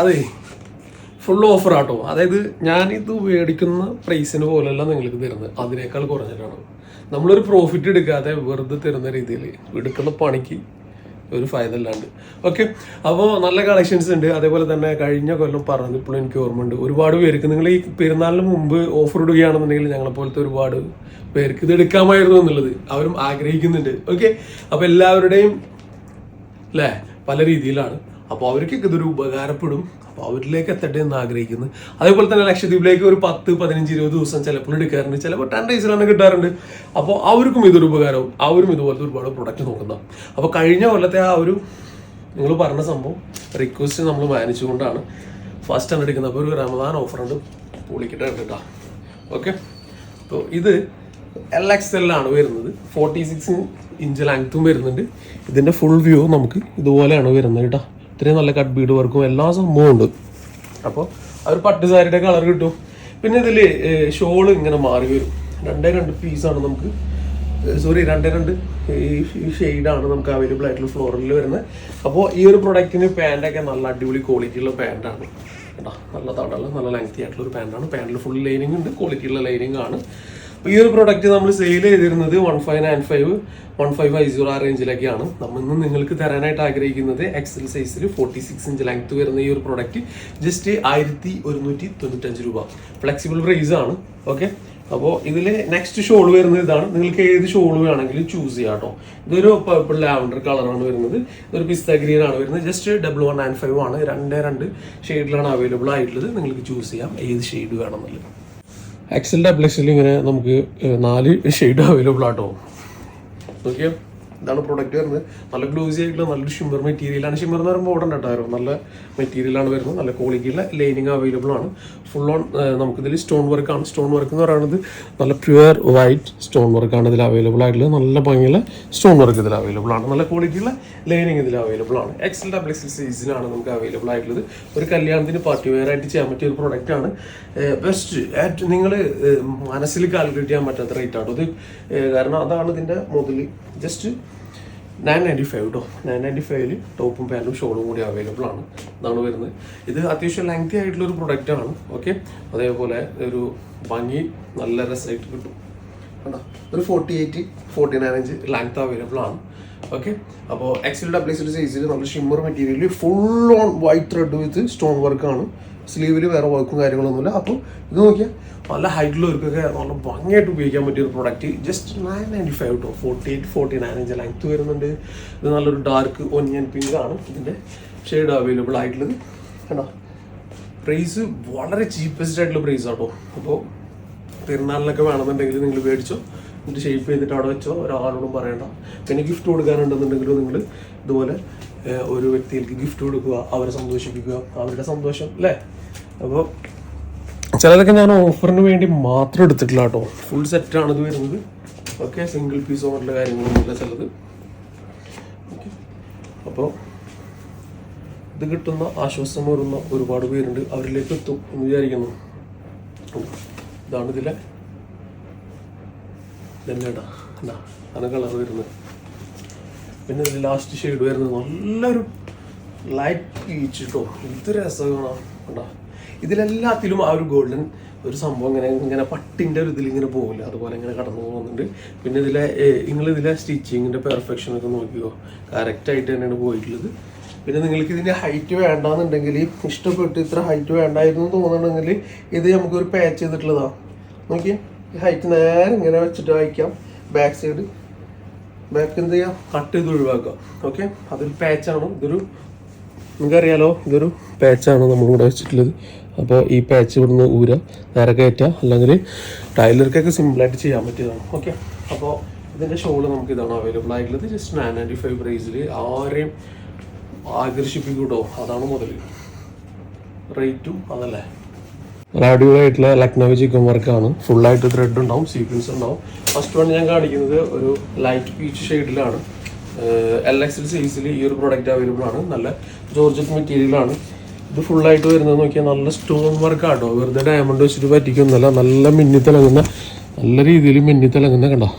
അതെ full offer ആട്ടോ. അതായത് ഞാനിത് മേടിക്കുന്ന പ്രൈസിന് പോലെയല്ല നിങ്ങൾക്ക് തരുന്നത്. അതിനേക്കാൾ കുറഞ്ഞിട്ടാണ്. നമ്മളൊരു പ്രോഫിറ്റ് എടുക്കാതെ വെറുതെ തരുന്ന രീതിയിൽ എടുക്കുന്ന പണിക്ക് ഒരു ഫയതല്ലാണ്ട് ഓക്കെ അപ്പോൾ നല്ല കളക്ഷൻസ് ഉണ്ട്. അതേപോലെ തന്നെ കഴിഞ്ഞ കൊല്ലം പറഞ്ഞത് ഇപ്പോഴും എനിക്ക് ഓർമ്മയുണ്ട്. ഒരുപാട് പേർക്ക് നിങ്ങൾ ഈ പെരുന്നാളിന് മുമ്പ് ഓഫർ ഇടുകയാണെന്നുണ്ടെങ്കിൽ ഞങ്ങളെപ്പോലത്തെ ഒരുപാട് പേർക്ക് ഇത് എടുക്കാമായിരുന്നു എന്നുള്ളത് അവരും ആഗ്രഹിക്കുന്നുണ്ട്. ഓക്കെ അപ്പോൾ എല്ലാവരുടെയും അല്ലേ പല രീതിയിലാണ്. അപ്പോൾ അവർക്കൊക്കെ ഇതൊരു ഉപകാരപ്പെടും. അപ്പോൾ അവരിലേക്ക് എത്തട്ടെ എന്ന് ആഗ്രഹിക്കുന്നു. അതേപോലെ തന്നെ ലക്ഷദ്വീപിലേക്ക് ഒരു പത്ത് പതിനഞ്ച് ഇരുപത് ദിവസം ചിലപ്പോൾ എടുക്കാറുണ്ട് ചിലപ്പോൾ ടെൻ ഡേയ്സിലാണ് കിട്ടാറുണ്ട്. അപ്പോൾ അവർക്കും ഇതൊരു ഉപകാരവും. അവരും ഇതുപോലത്തെ ഒരുപാട് പ്രൊഡക്റ്റ് നോക്കുന്ന. അപ്പോൾ കഴിഞ്ഞ കൊല്ലത്തെ ആ ഒരു നിങ്ങൾ പറഞ്ഞ സംഭവം റിക്വസ്റ്റ് നമ്മൾ മാനിച്ചുകൊണ്ടാണ്. ഫസ്റ്റ് ആണ് എടുക്കുന്നത്. അപ്പോൾ ഒരു റമദാൻ ഓഫറുണ്ട് പൊളിക്കിട്ട് കേട്ടോ ഓക്കെ അപ്പോൾ ഇത് എൽ എക്സ് എല്ലാണ് വരുന്നത്. ഫോർട്ടി സിക്സ് ഇഞ്ച് ലെങ്ത്തും വരുന്നുണ്ട്. ഇതിന്റെ ഫുൾ വ്യൂ നമുക്ക് ഇതുപോലെയാണ് വരുന്നത് കേട്ടോ ഇത്രയും നല്ല കട്ട് ബീഡ് വർക്കും എല്ലാ സംഭവവും ഉണ്ട്. അപ്പോൾ ആ ഒരു പട്ട് സാരിയുടെ കളർ കിട്ടും. പിന്നെ ഇതിൽ ഷോൾ ഇങ്ങനെ മാറി വരും. രണ്ടേ രണ്ട് പീസാണ് നമുക്ക് സോറി രണ്ടേ രണ്ട് ഈ ഷെയ്ഡാണ് നമുക്ക് അവൈലബിൾ ആയിട്ടുള്ള ഫ്ലോറിൽ വരുന്നത് അപ്പോൾ ഈ ഒരു പ്രൊഡക്റ്റിന് പാന്റൊക്കെ നല്ല അടിപൊളി ക്വാളിറ്റി ഉള്ള പാന്റാണ് കേട്ടോ നല്ല തടല്ല നല്ല ലെങ്തി ആയിട്ടുള്ള ഒരു പാന്റാണ് പാന്റിൽ ഫുൾ ലൈനിങ് ഉണ്ട് ക്വാളിറ്റി ഉള്ള ലൈനിങ് ആണ്. ഈ ഒരു പ്രൊഡക്റ്റ് നമ്മൾ സെയിൽ ചെയ്തിരുന്നത് one five nine five one five five zero ആ റേഞ്ചിലൊക്കെയാണ് നമ്മൾ ഇന്ന് നിങ്ങൾക്ക് തരാനായിട്ട് ആഗ്രഹിക്കുന്നത് എക്സൽ സൈസിൽ ഫോർട്ടി സിക്സ് ഇഞ്ച് ലെങ്ത് വരുന്ന ഈ ഒരു പ്രൊഡക്റ്റ് ജസ്റ്റ് ആയിരത്തി ഒരുന്നൂറ്റി തൊണ്ണൂറ്റഞ്ച് രൂപ. ഫ്ലെക്സിബിൾ പ്രൈസ് ആണ്. ഓക്കെ അപ്പോൾ ഇതിൽ നെക്സ്റ്റ് ഷോൾ വരുന്നത് ഇതാണ്. നിങ്ങൾക്ക് ഏത് ഷോൾ വേണമെങ്കിലും ചൂസ് ചെയ്യാം കേട്ടോ ഇതൊരു പർപ്പിൾ ലാവൻഡർ കളറാണ് വരുന്നത്. ഇതൊരു പിസ്ത ഗ്രീൻ ആണ് വരുന്നത്. Just double one nine five ആണ്. രണ്ട് രണ്ട് ഷെയ്ഡിലാണ് അവൈലബിൾ ആയിട്ടുള്ളത്. നിങ്ങൾക്ക് ചൂസ് ചെയ്യാം. ഏത് ഷെയ്ഡ് വേണമെന്നുള്ളത്. ഡബിൾ എക്സൽ ഇങ്ങനെ നമുക്ക് നാല് ഷെയ്ഡ് അവൈലബിൾ ആട്ടോ. നോക്കിയോ ഇതാണ് പ്രൊഡക്റ്റ് വരുന്നത്. നല്ല ഗ്ലൂസി ആയിട്ടുള്ള നല്ലൊരു ഷിമ്മർ മെറ്റീരിയലാണ് ഷിമ്മർ എന്ന് പറയുമ്പോൾ ഓടണ്ട കേട്ടോ. നല്ല മെറ്റീരിയലാണ് വരുന്നത്. നല്ല ക്വാളിറ്റിയുള്ള ലൈനിങ് അവൈലബിൾ ആണ്. ഫുൾ ഓൺ നമുക്കിതിൽ സ്റ്റോൺ വർക്കാണ് സ്റ്റോൺ വർക്ക് എന്ന് പറയുന്നത് നല്ല പ്യുവർ വൈറ്റ് സ്റ്റോൺ വർക്കാണ് ഇതിൽ അവൈലബിൾ ആയിട്ടുള്ളത്. നല്ല ഭംഗിയുള്ള സ്റ്റോൺ വർക്ക് ഇതിൽ അവൈലബിൾ ആണ്. നല്ല ക്വാളിറ്റിയുള്ള ലൈനിങ് ഇതിൽ അവൈലബിൾ ആണ്. എക്സൽ ഡബിൾ എക്സൽ സൈസിലാണ് നമുക്ക് അവൈലബിൾ ആയിട്ടുള്ളത്. ഒരു കല്യാണത്തിന് പാർട്ടി വെയർ ആയിട്ട് ചെയ്യാൻ പറ്റിയ ഒരു പ്രൊഡക്റ്റ് ആണ്. ബെസ്റ്റ് നിങ്ങൾ മനസ്സിൽ കാൽക്കുലേറ്റ് ചെയ്യാൻ പറ്റാത്ത റേറ്റ് ആണ്. ഏഹ്, കാരണം അതാണ് ഇതിന്റെ മുതൽ ജസ്റ്റ് നയൻ നയന്റി ഫൈവ് കേട്ടോ നയൻ നയന്റി ഫൈവിൽ ടോപ്പും പാന്റും ഷോളും കൂടി അവൈലബിൾ ആണ്. ഇതാണ് വരുന്നത്. ഇത് അത്യാവശ്യം ലെങ്തി ആയിട്ടുള്ള ഒരു പ്രൊഡക്റ്റ് ആണ്. ഓക്കെ അതേപോലെ ഒരു ഭംഗി നല്ല രസമായിട്ട് കിട്ടും. കണ്ടോ? ഒരു forty eight forty nine inch length available ആണ്. ഓക്കെ അപ്പോൾ എക്സൽ ഡബ്ല്യു എക്സൽ സൈസിൽ നല്ല shimmer material full on white thread with stone വർക്കാണ് സ്ലീവിൽ വേറെ വർക്കും കാര്യങ്ങളൊന്നുമില്ല അപ്പോൾ ഇത് നോക്കിയാൽ നല്ല ഹൈറ്റിലുള്ളവർക്കൊക്കെ നല്ല ഭംഗിയായിട്ട് ഉപയോഗിക്കാൻ പറ്റിയ ഒരു product just nine ninety five to forty eight forty nine inch length വരുന്നുണ്ട്. ഇത് നല്ലൊരു ഡാർക്ക് ഒന്നിയൻ പിങ്ക് ആണ്. ഇതിന്റെ ഷെയ്ഡ് അവൈലബിൾ ആയിട്ടുള്ളത്. കണ്ടോ? പ്രൈസ് വളരെ ചീപ്പസ്റ്റ് ആയിട്ടുള്ള പ്രൈസ് ആട്ടോ അപ്പോൾ പെരുന്നാളിനൊക്കെ വേണമെന്നുണ്ടെങ്കിൽ നിങ്ങൾ മേടിച്ചോ. എന്നിട്ട് ഷേപ്പ് ചെയ്തിട്ട് അവിടെ വെച്ചോ ഒരാളോടും പറയണ്ട. പിന്നെ ഗിഫ്റ്റ് കൊടുക്കാനുണ്ടെന്നുണ്ടെങ്കിലും നിങ്ങൾ ഇതുപോലെ ഒരു വ്യക്തിയിലേക്ക് ഗിഫ്റ്റ് കൊടുക്കുക അവരെ സന്തോഷിപ്പിക്കുക അവരുടെ സന്തോഷം അല്ലേ? അപ്പോൾ ചിലതൊക്കെ ഞാൻ ഓഫറിന് വേണ്ടി മാത്രം എടുത്തിട്ടില്ല കേട്ടോ. ഫുൾ സെറ്റാണ് ഇത് വരുന്നത്. ഓക്കെ സിംഗിൾ പീസ് മറ്റുള്ള കാര്യങ്ങളൊന്നുമില്ല ചിലത്. ഓക്കെ അപ്പോൾ ഇത് കിട്ടുന്ന ആശ്വാസം വരുന്ന ഒരുപാട് പേരുണ്ട്. അവരിലേക്ക് എത്തും എന്ന് വിചാരിക്കുന്നു. ഇതാണ് ഇതിലെ ഇതല്ലേടാ എന്നാ അത് കളർ വരുന്നത്. പിന്നെ ഇതിൽ ലാസ്റ്റ് ഷെയ്ഡ് വരുന്നത് നല്ലൊരു ലൈറ്റ് കേട്ടോ ഇത് രസമാണ്. ഇതിലെല്ലാത്തിലും ആ ഒരു ഗോൾഡൻ ഒരു സംഭവം ഇങ്ങനെ ഇങ്ങനെ പട്ടിന്റെ ഒരു ഇതിൽ ഇങ്ങനെ പോകില്ല അതുപോലെ ഇങ്ങനെ കടന്നു പോകുന്നുണ്ട്. പിന്നെ ഇതിലെ നിങ്ങൾ ഇതിലെ സ്റ്റിച്ചിങ്ങിന്റെ പെർഫെക്ഷൻ ഒക്കെ നോക്കിയോ കറക്റ്റായിട്ട് തന്നെയാണ് പോയിട്ടുള്ളത്. പിന്നെ നിങ്ങൾക്ക് ഇതിന്റെ ഹൈറ്റ് വേണ്ടാന്നുണ്ടെങ്കിൽ ഇഷ്ടപ്പെട്ട് ഇത്ര ഹൈറ്റ് വേണ്ടായിരുന്നു തോന്നുന്നുണ്ടെങ്കിൽ ഇത് നമുക്കൊരു പാച്ച് ചെയ്തിട്ടുള്ളതാണ് നോക്കിയേ. ഹൈറ്റ് നേരെ ഇങ്ങനെ വെച്ചിട്ട് വായിക്കാം. ബാക്ക് സൈഡ് ബാക്ക് എന്ത് ചെയ്യാം? കട്ട് ചെയ്ത് ഒഴിവാക്കാം. ഓക്കെ അതൊരു പാച്ചാണ് ഇതൊരു നിങ്ങൾക്കറിയാലോ ഇതൊരു പാച്ചാണ് നമ്മളിവിടെ വെച്ചിട്ടുള്ളത്. അപ്പോൾ ഈ പാച്ച് ഇവിടുന്ന് ഊര നേരെ കയറ്റുക. അല്ലെങ്കിൽ ടൈലർക്കൊക്കെ സിമ്പിളായിട്ട് ചെയ്യാൻ പറ്റിയതാണ്. ഓക്കെ അപ്പോൾ ഇതിന്റെ ഷോൾ നമുക്ക് ഇതാണ് അവൈലബിൾ ആയിട്ടുള്ളത്. ജസ്റ്റ് നയൻ നയന്റി ഫൈവ് പ്രൈസിൽ ആരെയും ആകർഷിപ്പിക്കൂട്ടോ? അതാണ് മുതൽ റേറ്റും അതല്ലേ? അടിപൊളിയായിട്ടുള്ള ലക്നൗ ചിക്കൻ വർക്കാണ് ഫുള്ളായിട്ട് ത്രെഡ് ഉണ്ടാവും സീക്വൻസ് ഉണ്ടാവും. ഫസ്റ്റ് വൺ ഞാൻ കാണിക്കുന്നത് ഒരു ലൈറ്റ് പീച്ച് ഷെയ്ഡിലാണ് എൽ എക്സിൽ സൈസിൽ ഈ ഒരു പ്രോഡക്റ്റ് അവൈലബിൾ ആണ്. നല്ല ജോർജറ്റ് മെറ്റീരിയലാണ് ഇത് ഫുള്ളായിട്ട് വരുന്നത് നോക്കിയാൽ നല്ല സ്റ്റോൺ വർക്ക് ആട്ടോ വെറുതെ ഡയമണ്ട് വെച്ചിട്ട് പറ്റിക്കൊന്നല്ല നല്ല മിന്നിത്തിളങ്ങുന്ന നല്ല രീതിയിൽ മിന്നിത്തിളങ്ങുന്ന കണ്ടോ?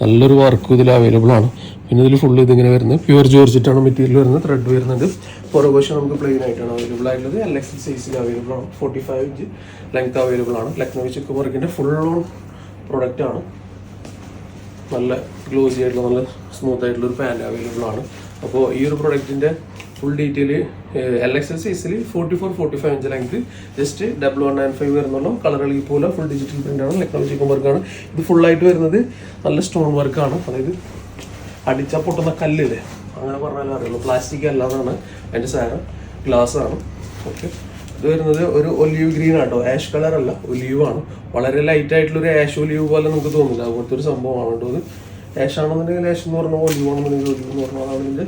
നല്ലൊരു വർക്ക് ഇതിൽ അവൈലബിൾ ആണ്. പിന്നെ ഇതിൽ ഫുള്ള് ഇതിങ്ങനെ വരുന്നത്. പ്യുവർ ജോർജിറ്റാണ് മെറ്റീരിയൽ വരുന്നത് ത്രെഡ് വരുന്നുണ്ട്. പുറകോശം നമുക്ക് പ്ലെയിൻ ആയിട്ടാണ് അവൈലബിൾ ആയിട്ടുള്ളത്. എൽ എക്സ് സൈസിൽ അവൈലബിൾ ആണ്. Forty five inch length available ആണ് ലക്നൗ ചിക്കൻ വർക്കിന്റെ ഫുൾ ഓൺ പ്രൊഡക്റ്റ് ആണ്. നല്ല ഗ്ലോസി ആയിട്ടുള്ള നല്ല സ്മൂത്ത് ആയിട്ടുള്ള ഒരു പാന്റ് അവൈലബിൾ ആണ്. അപ്പോൾ ഈ ഒരു പ്രൊഡക്റ്റിന്റെ full detail L X L സൈസിൽ forty four forty five inch length just double one nine five വരുന്നുള്ളൂ കളർ കളി പോലെ ഫുൾ ഡിജിറ്റൽ പ്രിന്റ് ആണ് ലക്നൗ വർക്ക് വർക്കാണ് ഇത് ഫുൾ ആയിട്ട് വരുന്നത് നല്ല സ്റ്റോൺ ആണ്. അതായത് അടിച്ചാൽ പൊട്ടുന്ന കല്ലില്ലേ? അങ്ങനെ പറഞ്ഞാലും അറിയുള്ളൂ. പ്ലാസ്റ്റിക് അല്ലാതാണ് അതിന്റെ ഗ്ലാസ് ആണ്. ഓക്കെ ഇത് വരുന്നത് ഒരു ഒലിവ് ഗ്രീൻ ആട്ടോ ആഷ് കളർ അല്ല ഒലിവാണ് ആണ്. വളരെ ലൈറ്റ് ആയിട്ടുള്ള ഒരു ആഷ് ഒലിവ് പോലെ നമുക്ക് തോന്നില്ല അതുപോലത്തെ ഒരു സംഭവമാണ് കേട്ടോ ഇത്. ആഷ് ആണെന്നുണ്ടെങ്കിൽ ആഷ് എന്ന് പറഞ്ഞാൽ ഒലീവ് ആണെന്നുണ്ടെങ്കിൽ ഒലീവ് എന്ന് പറഞ്ഞാൽ അതാണ് ഇതിന്റെ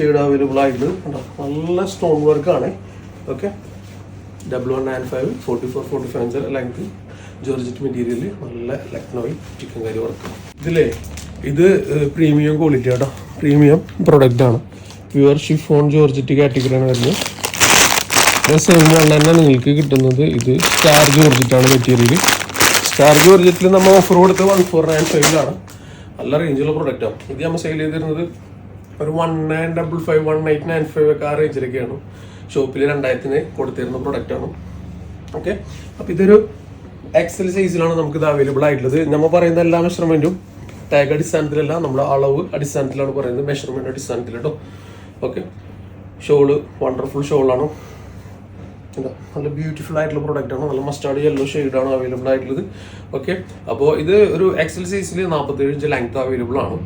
ഷെയ്ഡ് അവൈലബിൾ ആയിട്ടുണ്ട്. കണ്ടോ? നല്ല സ്റ്റോൺ വർക്ക് ആണ്. Okay double one nine five forty four forty five inch length georgette material നല്ല ലക്നോയിൽ ചിക്കൻ കറി വർക്ക് ഇതിലേ ഇത് പ്രീമിയം ക്വാളിറ്റി ആട്ടോ പ്രീമിയം പ്രൊഡക്റ്റ് ആണ്. പ്യുവർ ഷിഫോൺ ജോർജറ്റ് കാറ്റഗറിയാണ് വരുന്നത്. സെയിം തന്നെ നിങ്ങൾക്ക് കിട്ടുന്നത്. ഇത് സ്റ്റാർ ജോർജറ്റാണ് മെറ്റീരിയൽ സ്റ്റാർ ജോർജറ്റിൽ നമ്മൾ ഓഫർ കൊടുത്ത് വൺ ഫോർ നയൻ ഫൈവിലാണ് നല്ല റേഞ്ചുള്ള പ്രൊഡക്റ്റാണ് ഇത് നമ്മൾ സെയിൽ ചെയ്തിരുന്നത് ഒരു one nine double five one eight nine five ഒക്കെ ആ റേഞ്ചിലൊക്കെയാണ് ഷോപ്പിൽ രണ്ടായിരത്തിന് കൊടുത്തിരുന്ന പ്രൊഡക്റ്റാണ് ഓക്കെ അപ്പോൾ ഇതൊരു എക്സൽ സൈസിലാണ് നമുക്ക് ഇത് അവൈലബിൾ ആയിട്ടുള്ളത്. നമ്മൾ പറയുന്ന എല്ലാ മെഷർമെന്റും ടാഗ് അടിസ്ഥാനത്തിലല്ല നമ്മുടെ അളവ് അടിസ്ഥാനത്തിലാണ് പറയുന്നത് മെഷർമെന്റ് അടിസ്ഥാനത്തിൽ കേട്ടോ ഓക്കെ ഷോൾ വണ്ടർഫുൾ ഷോളാണ് എന്താ? നല്ല ബ്യൂട്ടിഫുൾ ആയിട്ടുള്ള പ്രൊഡക്റ്റ് ആണ്. നല്ല മസ്റ്റാർഡ് യെല്ലോ ആണ് അവൈലബിൾ ആയിട്ടുള്ളത്. ഓക്കെ അപ്പോൾ ഇത് ഒരു എക്സൽ സൈസിൽ നാൽപ്പത്തേഴ് ഇഞ്ച് ലെങ്ത് അവൈലബിൾ ആണ്.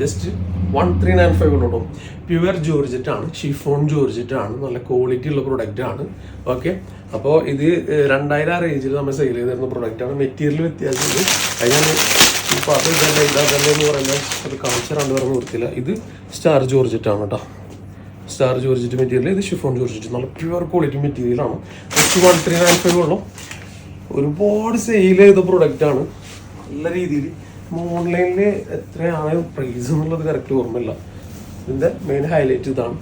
Just one three nine five കൊണ്ടോട്ടും pure ജോർജറ്റാണ് ഷിഫോൺ ജോർജറ്റാണ് നല്ല ക്വാളിറ്റി ഉള്ള പ്രൊഡക്റ്റ് ആണ്. ഓക്കെ അപ്പോൾ ഇത് രണ്ടായിരം ആ റേഞ്ചിൽ നമ്മൾ സെയിൽ ചെയ്തിരുന്ന പ്രൊഡക്റ്റാണ് മെറ്റീരിയൽ വ്യത്യാസമുണ്ട് അതിനാണ് ഇപ്പോൾ അത് ഇതല്ല ഇതല്ല എന്ന് പറയുമ്പോൾ അത് കാണിച്ച രണ്ട് പേർ നിർത്തില്ല ഇത് സ്റ്റാർ ജോർജറ്റാണ് കേട്ടോ സ്റ്റാർ ജോർജറ്റ് മെറ്റീരിയൽ ഇത് ഷിഫോൺ ജോർജറ്റ് നല്ല പ്യുവർ ക്വാളിറ്റി മെറ്റീരിയലാണ് just one three nine five ഉള്ളൂ. ഒരുപാട് സെയിൽ ചെയ്ത പ്രൊഡക്റ്റാണ് നല്ല രീതിയിൽ ഓൺലൈനിൽ എത്രയാണ് പ്രൈസ് എന്നുള്ളത് കറക്റ്റ് ഓർമ്മയില്ല. ഇതിന്റെ മെയിൻ ഹൈലൈറ്റ് ഇതാണ്.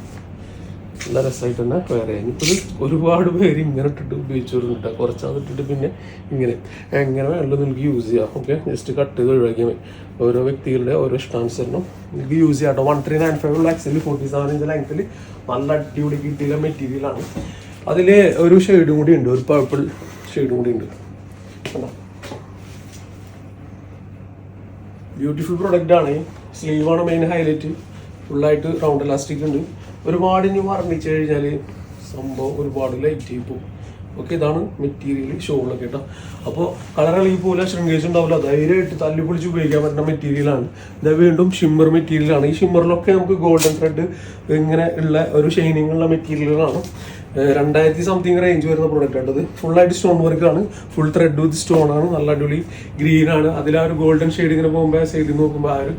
നല്ല രസമായിട്ട് തന്നെ വേറെ ഇനിയിപ്പോൾ ഇത് ഒരുപാട് പേര് ഇങ്ങനെ ഇട്ടിട്ട് ഉപയോഗിച്ചവരുണ്ട് കുറച്ചത് ഇട്ടിട്ട് പിന്നെ ഇങ്ങനെ എങ്ങനെ വേണമെങ്കിലും നിങ്ങൾക്ക് യൂസ് ചെയ്യാം. ഓക്കെ ജസ്റ്റ് കട്ട് ചെയ്ത് ഒഴിവാക്കിയാൽ മതി. ഓരോ വ്യക്തികളുടെ ഓരോ ഇഷ്ടാനുസരണം നിങ്ങൾക്ക് യൂസ് ചെയ്യാം കേട്ടോ. വൺ ത്രീ നയൻ ഫൈവ് ലാക്സിൽ ഫോർട്ടി സെവൻ ഇഞ്ച് ലെങ്ത്തിൽ നല്ല അടിപൊളി കിട്ടിയ മെറ്റീരിയലാണ് അതിൽ ഒരു ഷെയ്ഡും കൂടി ഉണ്ട്. ഒരു പർപ്പിൾ ഷെയ്ഡും കൂടി ഉണ്ട്. കണ്ടോ? ബ്യൂട്ടിഫുൾ പ്രൊഡക്റ്റ് ആണ്. സ്ലീവ് ആണ് മെയിൻ ഹൈലൈറ്റ് ഫുള്ളായിട്ട് റൗണ്ട് ഇലാസ്റ്റിക് ഉണ്ട്. ഒരുപാട് ഇനി വർണിച്ചു കഴിഞ്ഞാൽ സംഭവം ഒരുപാട് ലൈറ്റ് പോകും. ഓക്കെ ഇതാണ് മെറ്റീരിയൽ ഷോളൊക്കെ കേട്ടോ. അപ്പോൾ കളർ ഈ പോലെ ശൃംഗേജ് ഉണ്ടാവില്ല. ധൈര്യമായിട്ട് തല്ലി പൊളിച്ച് ഉപയോഗിക്കാൻ പറ്റുന്ന മെറ്റീരിയലാണ് ഇത് വീണ്ടും ഷിമ്മർ മെറ്റീരിയലാണ് ഈ ഷിമ്മറിലൊക്കെ നമുക്ക് ഗോൾഡൻ ത്രെഡ് ഇങ്ങനെ ഉള്ള ഒരു ഷൈനിങ് ഉള്ള മെറ്റീരിയലുകളാണ് രണ്ടായിരത്തി സംതിങ് റേഞ്ച് വരുന്ന പ്രോഡക്റ്റ് ആണ് ഇത്. ഫുള്ളായിട്ട് സ്റ്റോൺ വർക്ക് ആണ്. ഫുൾ ത്രെഡ് വിത്ത് സ്റ്റോൺ ആണ്. നല്ല അടിപൊളി ഗ്രീൻ അതിൽ ആ ഒരു ഗോൾഡൻ ഷെയ്ഡ് ഇങ്ങനെ പോകുമ്പോൾ സൈഡിൽ നോക്കുമ്പോൾ ആ ഒരു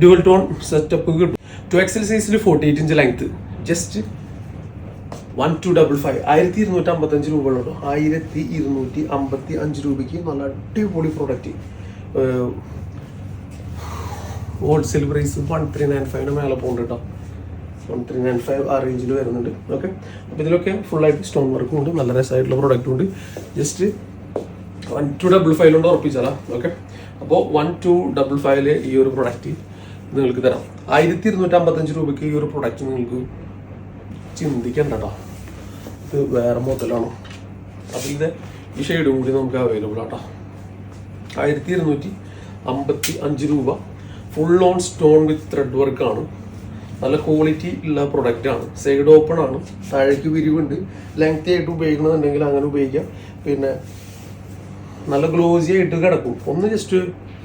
ഡ്യുവൽ ടോൺ സെറ്റപ്പ് കിട്ടും. ടു എക്സൽ സൈസിൽ forty eight inch length just one two double five ആയിരത്തി ഇരുന്നൂറ്റി അമ്പത്തഞ്ച് രൂപയുള്ളൂ. ആയിരത്തി ഇരുന്നൂറ്റി അമ്പത്തി അഞ്ച് രൂപയ്ക്ക് നല്ല അടിപൊളി product wholesale price one three nine ഫൈവിന് മേലെ പോകുന്നുണ്ട് കേട്ടോ. വൺ ത്രീ നയൻ ഫൈവ് ആ റേഞ്ചിൽ വരുന്നുണ്ട്. ഓക്കെ അപ്പോൾ ഇതിലൊക്കെ ഫുള്ളായിട്ട് സ്റ്റോൺ വർക്കും ഉണ്ട്. നല്ല രസമായിട്ടുള്ള പ്രോഡക്റ്റും ഉണ്ട്. ജസ്റ്റ് വൺ ടു ഡബിൾ ഫൈവിലുണ്ട് ഉറപ്പിച്ചാലാ. ഓക്കെ അപ്പോൾ വൺ ടു ഡബിൾ ഫൈവിൽ ഈ ഒരു പ്രൊഡക്റ്റ് നിങ്ങൾക്ക് തരാം. ആയിരത്തി ഇരുന്നൂറ്റി അമ്പത്തഞ്ച് രൂപയ്ക്ക് ഈ ഒരു പ്രൊഡക്റ്റ് നിങ്ങൾക്ക് ചിന്തിക്കണ്ട കേട്ടോ. ഇത് വേറെ മോത്തലാണോ അപ്പോൾ ഇത് ഈ ഷെയ്ഡ് കൂടി നമുക്ക് അവൈലബിൾ ആട്ടോ. ആയിരത്തി ഇരുന്നൂറ്റി അമ്പത്തി അഞ്ച് രൂപ full on stone with thread വർക്കാണ് നല്ല ക്വാളിറ്റി ഉള്ള പ്രൊഡക്റ്റ് ആണ്. സൈഡ് ഓപ്പൺ ആണ്. താഴേക്ക് വിരിവുണ്ട്. ലെങ്തി ആയിട്ട് ഉപയോഗിക്കണമെന്നുണ്ടെങ്കിൽ അങ്ങനെ ഉപയോഗിക്കാം. പിന്നെ നല്ല ഗ്ലോസി ആയിട്ട് കിടക്കും. ഒന്ന് ജസ്റ്റ്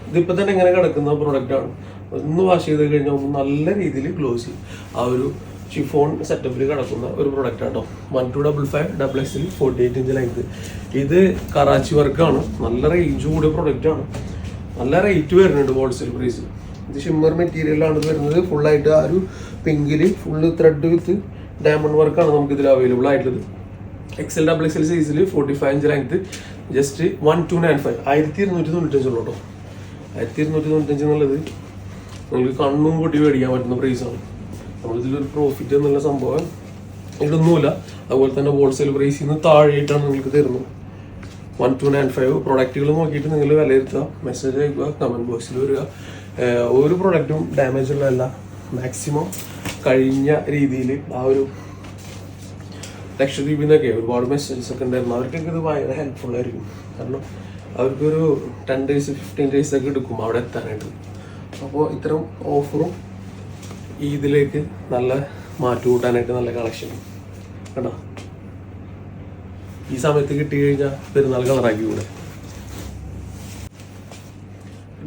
ഇതിപ്പോൾ തന്നെ ഇങ്ങനെ കിടക്കുന്ന പ്രൊഡക്റ്റ് ആണ്. ഒന്ന് വാഷ് ചെയ്ത് കഴിഞ്ഞാൽ നല്ല രീതിയിൽ ഗ്ലോസി ആ ഒരു ഷിഫോൺ സെറ്റപ്പിൽ കിടക്കുന്ന ഒരു പ്രൊഡക്റ്റ് ആട്ടോ. One two double five double എക്സിൽ ഫോർട്ടി എയ്റ്റ് ഇഞ്ച് ലെങ്ത് ഇത് കറാച്ചി വർക്കാണ് നല്ല റേഞ്ച് കൂടിയ പ്രൊഡക്റ്റ് ആണ്. നല്ല റേറ്റ് വരുന്നുണ്ട് ഹോൾസെയിൽ പ്രൈസ് ഇത് ഷിമ്മർ മെറ്റീരിയലാണ് വരുന്നത്. ഫുള്ളായിട്ട് ആ ഒരു പിങ്കിൽ ഫുള്ള് ത്രെഡ് വിത്ത് ഡയമണ്ട് വർക്കാണ് നമുക്ക് ഇതിൽ അവൈലബിൾ ആയിട്ടുള്ളത്. എക്സൽ ഡബിൾ എക്സൽ സൈസിൽ forty five inch length just one two nine five ആയിരത്തി ഇരുന്നൂറ്റി തൊണ്ണൂറ്റഞ്ചുള്ളൂ കേട്ടോ. ആയിരത്തി ഇരുന്നൂറ്റി തൊണ്ണൂറ്റഞ്ച് എന്നുള്ളത് നിങ്ങൾക്ക് കണ്ണും കൂട്ടി മേടിക്കാൻ പറ്റുന്ന പ്രൈസാണ് നമ്മളിതിലൊരു പ്രോഫിറ്റ് എന്നുള്ള സംഭവം ഇതൊന്നുമില്ല അതുപോലെ തന്നെ ഹോൾസെയിൽ പ്രൈസിൽ നിന്ന് താഴെയായിട്ടാണ് നിങ്ങൾക്ക് തരുന്നത്. വൺ ടു നയൻ ഫൈവ് പ്രൊഡക്റ്റുകൾ നോക്കിയിട്ട് നിങ്ങൾ വിലയിരുത്തുക. മെസ്സേജ് അയക്കുക കമന്റ് ബോക്സിൽ വരിക. ഒരു പ്രൊഡക്റ്റും ഡാമേജ് ഉള്ളതല്ല. മാക്സിമം കഴിഞ്ഞ രീതിയിൽ ആ ഒരു ലക്ഷദ്വീപിൽ നിന്നൊക്കെ ഒരുപാട് മെസ്സേജസ് ഒക്കെ ഉണ്ടായിരുന്നു. അവർക്കൊക്കെ ഇത് ഭയങ്കര ഹെൽപ്ഫുൾ ആയിരിക്കും. കാരണം അവർക്കൊരു ടെൻ ഡേയ്സ് ഫിഫ്റ്റീൻ ഡേയ്സ് ഒക്കെ എടുക്കും അവിടെ എത്താനായിട്ട്. അപ്പോൾ ഇത്തരം ഓഫറും ഈ ഇതിലേക്ക് നല്ല മാറ്റം കൂട്ടാനായിട്ട് നല്ല കളക്ഷൻ കേട്ടോ ഈ സമയത്ത് കിട്ടി കഴിഞ്ഞാൽ പെരുന്നാൾ കളറാക്കി കൂടെ.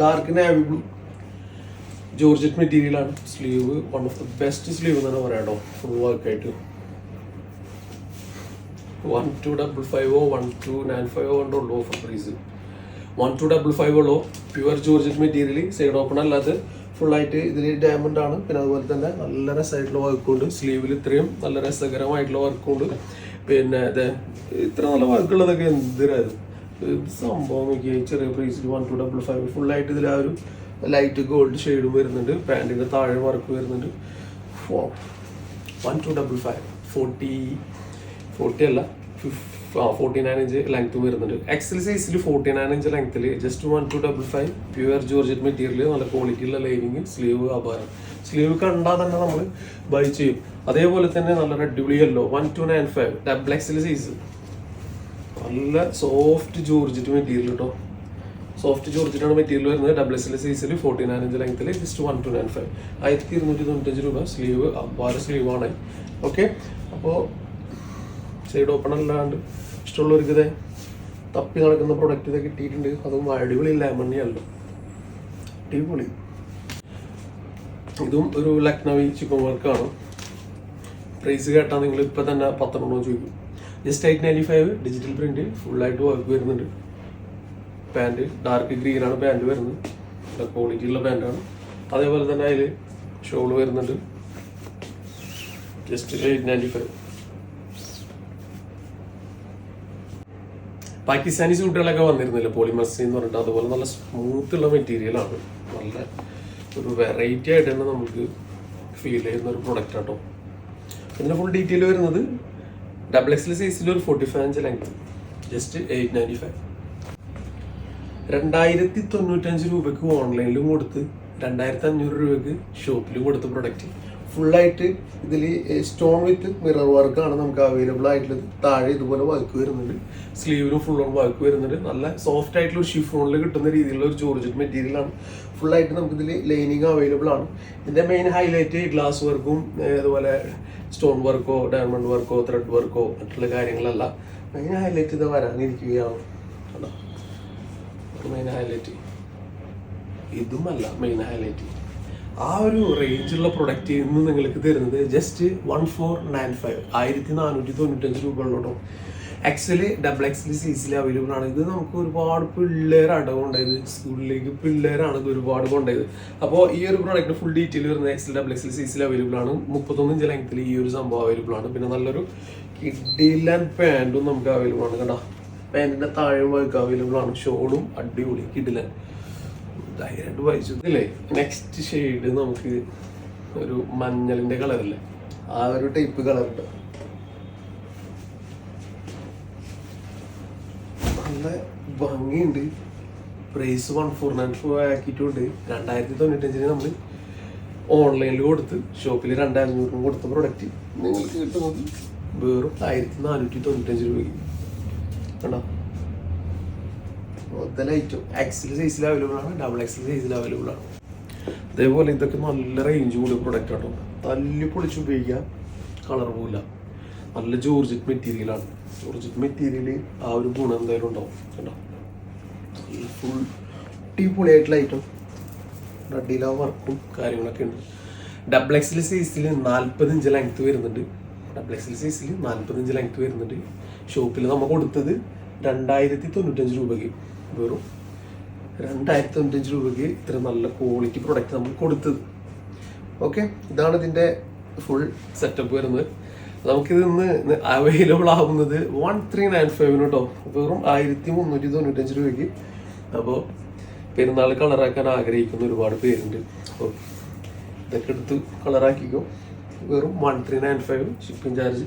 ഡാർക്ക് നാവി ബ്ലൂ ജോർജറ്റ് മെറ്റീരിയലാണ് sleeve one of the best sleeve എന്ന് തന്നെ പറയാം കേട്ടോ. ഫുൾ വർക്കായിട്ട് വൺ ടു ഡബിൾ ഫൈവോ വൺ ടു നയൻ ഫൈവോ ഉണ്ടോ offer price one two double five ഉള്ളോ. Pure georgette material side open അല്ലാതെ ആയിട്ട് ഇതിൽ ഡയമണ്ട് ആണ്. പിന്നെ അതുപോലെ തന്നെ നല്ല രസമായിട്ടുള്ള വർക്കുണ്ട് സ്ലീവിൽ ഇത്രയും നല്ല രസകരമായിട്ടുള്ള വർക്കുണ്ട് പിന്നെ അതെ ഇത്ര നല്ല വർക്കുള്ളതൊക്കെ എന്തിനായിരുന്നു? സംഭവം നോക്കി ചെറിയ പ്രൈസിൽ one two double five full ആയിട്ട് ഇതിൽ ആ ഒരു ലൈറ്റ് ഗോൾഡ് ഷെയ്ഡും വരുന്നുണ്ട്. പാന്റിന്റെ താഴെ വർക്ക് വരുന്നുണ്ട്. One two double five forty forty അല്ല. ഫോർട്ടി നയൻ ഇഞ്ച് ലെങ്ത്തും വരുന്നുണ്ട്. എക്സൽ സൈസിൽ ഫോർട്ടി നയൻ ഇഞ്ച് ലെങ്ത്തിൽ just one two double five pure georgette material നല്ല ക്വാളിറ്റിയുള്ള ലൈനിങ് സ്ലീവ് ആഭാരം സ്ലീവ് കണ്ടാൽ തന്നെ നമ്മൾ ബൈ ചെയ്യും. അതേപോലെ തന്നെ നല്ല അടിപൊളി yellow one two nine five double XL size നല്ല സോഫ്റ്റ് ജോർജറ്റ് മെറ്റീരിയൽ കേട്ടോ സോഫ്റ്റ് ജോർജിറ്റാണ് മെറ്റീരിയൽ വരുന്നത്. ഡബിൾ എസ് എൽ സൈസിൽ ഫോർട്ടി നയൻ ഇഞ്ച് ലെങ്ത്തിൽ just one two nine five ആയിരത്തി ഇരുന്നൂറ്റി തൊണ്ണൂറ്റഞ്ച് രൂപ സ്ലീവ് അപ്പാറ് സ്ലീവാണ് ഓക്കെ അപ്പോൾ സൈഡ് ഓപ്പൺ അല്ലാണ്ട് ഇഷ്ടമുള്ളവർക്ക് ഇതേ തപ്പി നടക്കുന്ന പ്രൊഡക്റ്റ് ഇത് കിട്ടിയിട്ടുണ്ട്. അതും അടിപൊളി മണ്ണിയല്ല അടിപൊളി. ഇതും ഒരു ലക്നവി ചിക്കൻ വർക്കാണ് പ്രൈസ് കേട്ടാൽ നിങ്ങൾ ഇപ്പം തന്നെ പത്തെണ്ണം ചോദിക്കും. Just eight ninety five digital print ഫുള്ളായിട്ട് വർക്ക് വരുന്നുണ്ട്. പാന്റ് ഡാർക്ക് ഗ്രീൻ ആണ് പാന്റ് വരുന്നത്. ക്വാളിറ്റി ഉള്ള പാന്റാണ് അതേപോലെ തന്നെ അതിൽ ഷോൾ വരുന്നുണ്ട്. Just eight ninety five Pakistani സൂട്ടുകളൊക്കെ വന്നിരുന്നില്ല പോളിമസ് എന്ന് പറഞ്ഞിട്ട് അതുപോലെ നല്ല സ്മൂത്ത് ഉള്ള മെറ്റീരിയലാണ് നല്ല ഒരു വെറൈറ്റി ആയിട്ട് തന്നെ നമുക്ക് ഫീൽ ചെയ്യുന്ന ഒരു പ്രൊഡക്റ്റ് ആട്ടോ ഇതിന്റെ ഫുൾ ഡീറ്റെയിൽ വരുന്നത് ഡബിൾ എക്സൽ സൈസിൽ ഒരു ഫോർട്ടി ഫൈവ് അഞ്ച് length just eight ninety five രണ്ടായിരത്തി തൊണ്ണൂറ്റഞ്ച് രൂപയ്ക്ക് ഓൺലൈനിലും കൊടുത്ത് രണ്ടായിരത്തി അഞ്ഞൂറ് രൂപയ്ക്ക് ഷോപ്പിലും കൊടുത്ത പ്രൊഡക്റ്റ് ഫുള്ളായിട്ട് ഇതിൽ സ്റ്റോൺ വിത്ത് മിറർ വർക്കാണ് നമുക്ക് അവൈലബിൾ ആയിട്ടുള്ളത്. താഴെ ഇതുപോലെ വർക്ക് വരുന്നുണ്ട്. സ്ലീവിലും ഫുൾ ഓൺ വർക്ക് വരുന്നുണ്ട്. നല്ല സോഫ്റ്റ് ആയിട്ടുള്ള ഒരു ഷിഫോണിൽ കിട്ടുന്ന രീതിയിലുള്ള ഒരു ജോർജറ്റ് മെറ്റീരിയൽ ആണ്. ഫുള്ളായിട്ട് നമുക്ക് ഇതിൽ ലൈനിങ് അവൈലബിൾ ആണ്. ഇതിന്റെ മെയിൻ ഹൈലൈറ്റ് ഗ്ലാസ് വർക്കും അതുപോലെ സ്റ്റോൺ വർക്കോ ഡയമണ്ട് വർക്കോ ത്രെഡ് വർക്കോ മറ്റുള്ള കാര്യങ്ങളല്ല. മെയിൻ ഹൈലൈറ്റ് ഇത് വരാനിരിക്കുകയാണ്. മെയിൻ ഹൈലൈറ്റ് ഇതുമല്ല മെയിൻ ഹൈലൈറ്റ് ആ ഒരു റേഞ്ചുള്ള പ്രൊഡക്റ്റ് ഇന്ന് നിങ്ങൾക്ക് തരുന്നത് just one four nine five ആയിരത്തി നാനൂറ്റി തൊണ്ണൂറ്റഞ്ച് രൂപ ഉള്ളൂ എക്സൽ ഡബിൾ എക്സൽ സീസിൽ അവൈലബിൾ ആണ്. ഇത് നമുക്ക് ഒരുപാട് പിള്ളേരാണ് കൊണ്ടുപോയത് സ്കൂളിലേക്ക് പിള്ളേരാണ് ഇത് ഒരുപാട് കൊണ്ടുപോയത് അപ്പോൾ ഈ ഒരു പ്രോഡക്റ്റ് ഫുൾ ഡീറ്റെയിൽ വരുന്നത് എക്സൽ ഡബിൾ എക്സൽ സീസിൽ അവൈലബിൾ ആണ്. മുപ്പത്തൊന്നിഞ്ച് ലെങ്ത്തിൽ ഈ ഒരു സംഭവം അവൈലബിൾ ആണ്. പിന്നെ നല്ലൊരു കിഡിലൻ പാന്റും നമുക്ക് അവൈലബിൾ ആണ് കേട്ടോ പാന്റിന്റെ താഴെ അവൈലബിൾ ആണ്. ഷോളും അടിപൊളി കിഡിലൻ ധൈര്യമായിട്ട് വായിച്ചു നെക്സ്റ്റ് ഷെയ്ഡ് നമുക്ക് ഒരു മഞ്ഞളിന്റെ കളറില്ലേ ആ ഒരു ടൈപ്പ് കളർ ഉണ്ട്. നല്ല ഭംഗിയുണ്ട്. Price one four nine four ആക്കിയിട്ടുണ്ട്. രണ്ടായിരത്തി തൊണ്ണൂറ്റഞ്ചിന് നമ്മൾ ഓൺലൈനിൽ കൊടുത്ത് ഷോപ്പിൽ രണ്ടായിരഞ്ഞൂറിനും കൊടുത്ത പ്രൊഡക്റ്റ് നിങ്ങൾക്ക് കിട്ടുന്നത് വെറും ആയിരത്തി നാനൂറ്റി തൊണ്ണൂറ്റഞ്ച് രൂപയ്ക്ക്. കണ്ടോ? ലൈറ്റും സൈസിൽ ആണ് ഡബിൾ സൈസിൽ ആണ്. അതേപോലെ ഇതൊക്കെ നല്ല റേഞ്ച് കൂടിയ പ്രൊഡക്റ്റ് ആട്ടോ തല്ലി പൊളിച്ച് ഉപയോഗിക്കാം. കളർ പോവില്ല. നല്ല ജോർജറ്റ് മെറ്റീരിയലാണ് ജോർജിറ്റ് മെറ്റീരിയൽ ആ ഒരു ഗുണം എന്തായാലും ഉണ്ടാവും കേട്ടോ. ഫുൾ അടിപൊളിയായിട്ടുള്ള ഐറ്റം അടിയില വർക്കും കാര്യങ്ങളൊക്കെ ഉണ്ട്. ഡബിൾ എക്സിൽ സൈസിൽ നാൽപ്പത് ഇഞ്ച് ലെങ്ത് വരുന്നുണ്ട്. ഡബിൾ എക്സിൽ സൈസിൽ നാൽപ്പത് ഇഞ്ച് ലെങ്ത് വരുന്നുണ്ട്. ഷോപ്പിൽ നമ്മൾ കൊടുത്തത് രണ്ടായിരത്തി തൊണ്ണൂറ്റഞ്ച് രൂപയ്ക്ക്. വെറും രണ്ടായിരത്തി തൊണ്ണൂറ്റഞ്ച് രൂപയ്ക്ക് ഇത്ര നല്ല ക്വാളിറ്റി പ്രൊഡക്റ്റ് നമ്മൾ കൊടുത്തത്. ഓക്കെ ഇതാണ് ഇതിന്റെ ഫുൾ സെറ്റപ്പ് വരുന്നത്. നമുക്കിത് ഇന്ന് അവൈലബിൾ ആവുന്നത് വൺ ത്രീ നയൻ ഫൈവിന് കേട്ടോ വെറും ആയിരത്തി മുന്നൂറ്റി തൊണ്ണൂറ്റഞ്ച് രൂപയ്ക്ക്. അപ്പോൾ പെരുന്നാൾ കളറാക്കാൻ ആഗ്രഹിക്കുന്ന ഒരുപാട് പേരുണ്ട്. അപ്പോൾ ഇതൊക്കെ എടുത്ത് കളറാക്കിക്കോ വെറും one three nine five shipping charge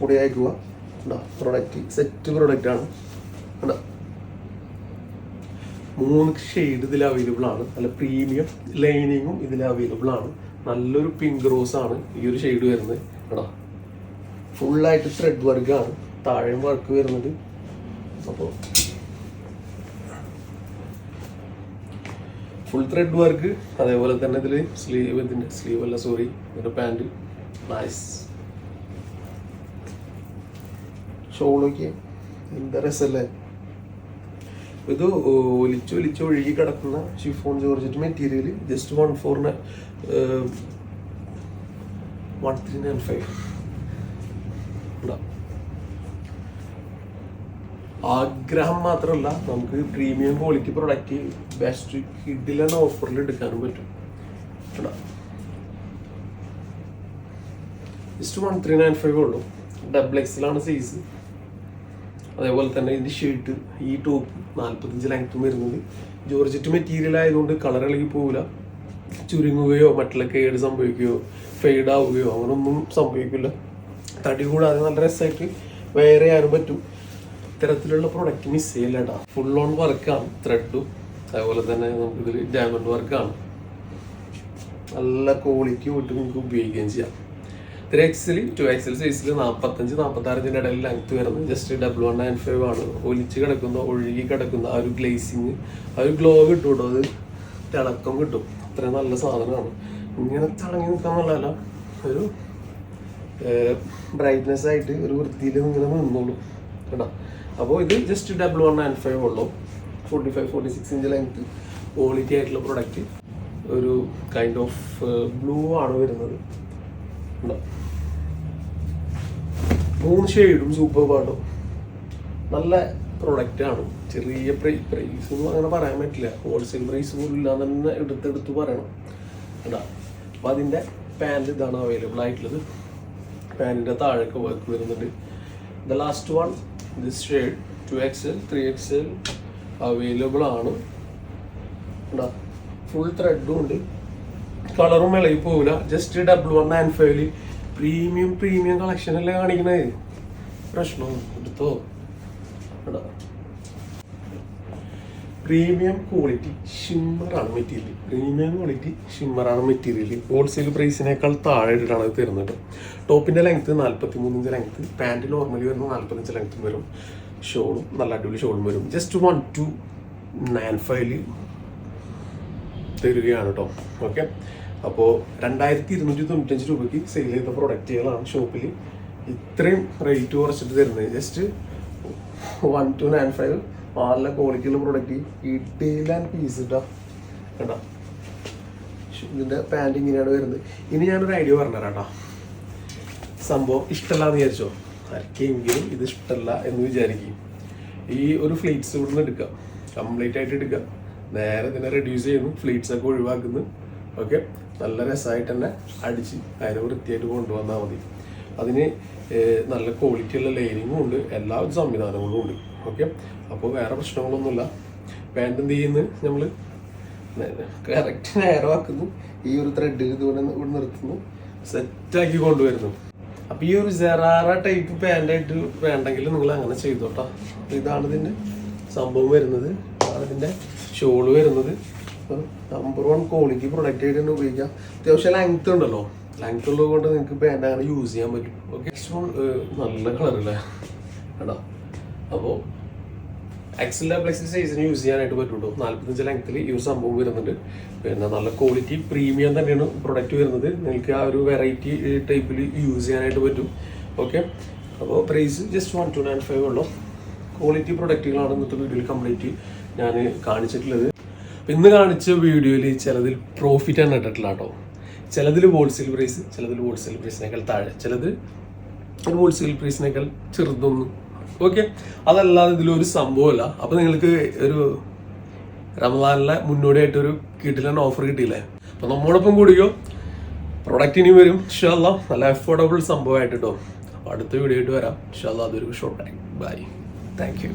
കൂടി അയക്കുക. പ്രൊഡക്റ്റ് സെറ്റ് പ്രൊഡക്റ്റ് ആണ്. കണ്ടോ മൂന്ന് ഷെയ്ഡ് ഇതിൽ അവൈലബിൾ ആണ്. നല്ല പ്രീമിയം ലൈനിങ്ങും ഇതിൽ അവൈലബിൾ ആണ്. നല്ലൊരു പിങ്ക് റോസ് ആണ് ഈ ഒരു ഷെയ്ഡ് വരുന്നത് കേട്ടോ. ഫുള്ളായിട്ട് ത്രെഡ് വർക്കാണ് താഴെയും വർക്ക് വരുന്നത്. അപ്പോൾ ഫുൾ ത്രെഡ് വർക്ക് അതേപോലെ തന്നെ ഇതിൽ സ്ലീവ് ഇതിന്റെ സ്ലീവ് അല്ല സോറി ഇതിന്റെ പാന്റ് നൈസ് ഷോളൊക്കെ എന്താ രസമല്ലേ ഇത് ഒലിച്ച് ഒലിച്ച് ഒഴുകി കിടക്കുന്ന chiffon georgette material just one ഫോറിന് one three nine five ആഗ്രഹം മാത്രമല്ല നമുക്ക് പ്രീമിയം ക്വാളിറ്റി പ്രൊഡക്റ്റ് ബെസ്റ്റ് കിഡിലെന്ന ഓഫറിൽ എടുക്കാനും പറ്റും. Just one three nine five ഉള്ളൂ. ഡബിൾ എക്സിലാണ് സൈസ് അതേപോലെ തന്നെ ഇത് ഷർട്ട് ഈ ടോപ്പ് നാൽപ്പത്തഞ്ച് ലെങ്ത്തും വരുന്നത്. ജോർജറ്റ് മെറ്റീരിയൽ ആയതുകൊണ്ട് കളർ ഇളകി പോവില്ല. ചുരുങ്ങുകയോ മറ്റുള്ള കേട് സംഭവിക്കുകയോ ഫെയ്ഡ് ആവുകയോ അങ്ങനൊന്നും സംഭവിക്കില്ല. തടി കൂടാതെ നല്ല രസമായിട്ട് വെയർ ചെയ്യാനും പറ്റും. ഇത്തരത്തിലുള്ള പ്രൊഡക്റ്റ് മിസ് ചെയ്യില്ലടാ ഫുൾ ഓൺ വർക്കാണ് ത്രെഡും അതേപോലെ തന്നെ നമുക്കിതിൽ ഡയമണ്ട് വർക്കാണ് നല്ല ക്വാളിറ്റി വിട്ട് നിങ്ങൾക്ക് ഉപയോഗിക്കുകയും ചെയ്യാം. ത്രീ എക്സിൽ ടു എക്സൽ സൈസിൽ നാൽപ്പത്തഞ്ച് നാൽപ്പത്താറിഞ്ചിന്റെ ഇടയിൽ ലെങ്ത് വരുന്നത്. Just double one nine five ആണ്. ഒലിച്ച് കിടക്കുന്ന ഒഴുകി കിടക്കുന്ന ആ ഒരു ഗ്ലേസിങ് ആ ഒരു ഗ്ലോ കിട്ടും അത് തിളക്കം കിട്ടും. അത്രയും നല്ല സാധനമാണ്. ഇങ്ങനെ തിളങ്ങി നിൽക്കാൻ നല്ലതല്ല. ഒരു ബ്രൈറ്റ്നെസ് ആയിട്ട് ഒരു വൃത്തിയിൽ ഇങ്ങനെ നിന്നോളൂ കേട്ടോ. അപ്പോൾ ഇത് just double one nine five ഉള്ളൂ. Forty five forty six inch length quality ആയിട്ടുള്ള പ്രൊഡക്റ്റ് ഒരു കൈൻഡ് ഓഫ് ബ്ലൂ ആണ് വരുന്നത്? മൂന്ന് ഷെയ്ഡും സൂപ്പർ പാട്ടും നല്ല പ്രൊഡക്റ്റ് ആണ്. ചെറിയ പ്രൈസ് ഒന്നും അങ്ങനെ പറയാൻ പറ്റില്ല. ഹോൾസെയിൽ പ്രൈസ് പോലും ഇല്ലാതെ തന്നെ എടുത്തെടുത്ത് പറയണം. കേട്ടോ അപ്പം അതിന്റെ പാന്റ് ഇതാണ് അവൈലബിൾ ആയിട്ടുള്ളത്. പാന്റിന്റെ താഴേക്ക് വർക്ക് വരുന്നുണ്ട്. The last one this shade two X L three X L available ആണ്. കേട്ടോ ഫുൾ ത്രെഡും ഉണ്ട്. കളറും ഇളകി പോവില്ല ജസ്റ്റ് ഡബിൾ വൺ നയൻ ഫൈവിൽ പ്രീമിയം പ്രീമിയം കളക്ഷൻ അല്ലേ കാണിക്കണേ? പ്രശ്നം എടുത്തോ? പ്രീമിയം ക്വാളിറ്റി ഷിമ്മറാണ് മെറ്റീരിയൽ പ്രീമിയം ക്വാളിറ്റി ഷിമ്മറാണ് മെറ്റീരിയൽ ഹോൾസെയിൽ പ്രൈസിനേക്കാൾ താഴെ ഇട്ടിട്ടാണ് അത് തരുന്നത്. ടോപ്പിന്റെ ലെങ്ത് നാൽപ്പത്തി മൂന്നിഞ്ച് ലെങ്ത് പാന്റ് നോർമലി വരുന്ന നാൽപ്പത്തഞ്ച് ലെങ്ത്തും വരും. ഷോളും നല്ല അടിപൊളി ഷോളും വരും. ജസ്റ്റ് വൺ ടു നയൻ ഫൈവിൽ തരികയാണ് കേട്ടോ. ഓക്കെ അപ്പോൾ രണ്ടായിരത്തി ഇരുന്നൂറ്റി തൊണ്ണൂറ്റഞ്ച് രൂപയ്ക്ക് സെയിൽ ചെയ്ത പ്രൊഡക്റ്റുകളാണ് ഷോപ്പിൽ ഇത്രയും റേറ്റ് കുറച്ചിട്ട് തരുന്നത്. Just one two nine five നല്ല ക്വാളിറ്റിയുള്ള പ്രൊഡക്റ്റ് ഇഡയിൽ ആൻഡ് പീസ് കേട്ടോ കേട്ടോ ഇതിന്റെ പാന്റ് ഇങ്ങനെയാണ് വരുന്നത്. ഇനി ഞാനൊരു ഐഡിയ പറഞ്ഞുതരാം കേട്ടോ സംഭവം ഇഷ്ടമല്ല എന്ന് വിചാരിച്ചോ? ആർക്കെങ്കിലും ഇത് ഇഷ്ടമല്ല എന്ന് വിചാരിക്കും. ഈ ഒരു ഫ്ലീറ്റ്സ് ഇവിടെ നിന്ന് എടുക്കുക. കംപ്ലീറ്റ് ആയിട്ട് എടുക്കുക. നേരെ ഇതിനെ റെഡ്യൂസ് ചെയ്യുന്നു ഫ്ലീറ്റ്സ് ഒക്കെ ഒഴിവാക്കുന്നു. ഓക്കെ നല്ല രസമായിട്ട് തന്നെ അടിച്ച് അതിനെ വൃത്തിയായിട്ട് കൊണ്ടുവന്നാൽ മതി. അതിന് നല്ല ക്വാളിറ്റിയുള്ള ലെയറിങ്ങും ഉണ്ട് എല്ലാ സംവിധാനങ്ങളും ഉണ്ട്. ഓക്കെ അപ്പോൾ വേറെ പ്രശ്നങ്ങളൊന്നുമില്ല. പാന്റ് എന്ത് ചെയ്യുന്നു നമ്മൾ കറക്റ്റ് നേരമാക്കുന്നു ഈ ഒരു ത്രെഡ് ഇതുകൊണ്ട് ഇവിടെ നിർത്തുന്നു. സെറ്റാക്കി കൊണ്ടുവരുന്നു. അപ്പോൾ ഈ ഒരു ജെറാറ ടൈപ്പ് പാന്റായിട്ട് വേണ്ടെങ്കിൽ നിങ്ങൾ അങ്ങനെ ചെയ്തോട്ടോ. ഇതാണ് ഇതിന്റെ സംഭവം വരുന്നത്. ഇതിന്റെ ഷോൾ വരുന്നത്. നമ്പർ വൺ ക്വാളിറ്റി പ്രൊഡക്റ്റ് ആയിട്ട് തന്നെ ഉപയോഗിക്കാം. അത്യാവശ്യം ലെങ്ത് ഉണ്ടല്ലോ. ലെങ്ത് ഉള്ളത് കൊണ്ട് നിങ്ങൾക്ക് പാന്റ് അങ്ങനെ യൂസ് ചെയ്യാൻ പറ്റും. ഓക്കെ നല്ല കളറല്ലേ കേട്ടോ അപ്പോൾ എക്സൽ പ്ലസ് സൈസിന് യൂസ് ചെയ്യാനായിട്ട് പറ്റുള്ളൂ. നാൽപ്പത്തഞ്ച് ലെങ്ത്തിൽ ഈ ഒരു സംഭവം വരുന്നുണ്ട്. പിന്നെ നല്ല ക്വാളിറ്റി പ്രീമിയം തന്നെയാണ് പ്രൊഡക്റ്റ് വരുന്നത്. നിങ്ങൾക്ക് ആ ഒരു വെറൈറ്റി ടൈപ്പിൽ യൂസ് ചെയ്യാനായിട്ട് പറ്റും. ഓക്കെ അപ്പോൾ price just one two nine five ഉള്ളൂ. ക്വാളിറ്റി പ്രൊഡക്റ്റുകളാണ് ഇന്നത്തെ വീഡിയോയിൽ കംപ്ലീറ്റ് ഞാൻ കാണിച്ചിട്ടുള്ളത്. ഇന്ന് കാണിച്ച വീഡിയോയിൽ ചിലതിൽ പ്രോഫിറ്റ് ആണ് ഇട്ടിട്ടില്ല കേട്ടോ. ചിലതിൽ ഹോൾസെയിൽ പ്രൈസ് ചിലതിൽ ഹോൾസെയിൽ പ്രൈസിനേക്കാൾ താഴെ. ചിലത് ഒരു ഹോൾസെയിൽ പ്രൈസിനേക്കാൾ ചെറുതൊന്നും. ഓക്കെ അതല്ലാതെ ഇതിലൊരു സംഭവമല്ല അപ്പോൾ നിങ്ങൾക്ക് ഒരു റമദാനിലെ മുന്നോടിയായിട്ടൊരു കിട്ടില്ല ഓഫർ കിട്ടിയില്ലേ? അപ്പോൾ നമ്മോടൊപ്പം കൂടിയോ? പ്രൊഡക്റ്റ് ഇനി വരും. ഇഷ്ടമല്ല നല്ല അഫോർഡബിൾ സംഭവമായിട്ട് കേട്ടോ. അടുത്ത വീഡിയോ ആയിട്ട് വരാം. ഇഷ്ടമല്ല അതൊരു ഷോർട്ട് ബൈ താങ്ക് യു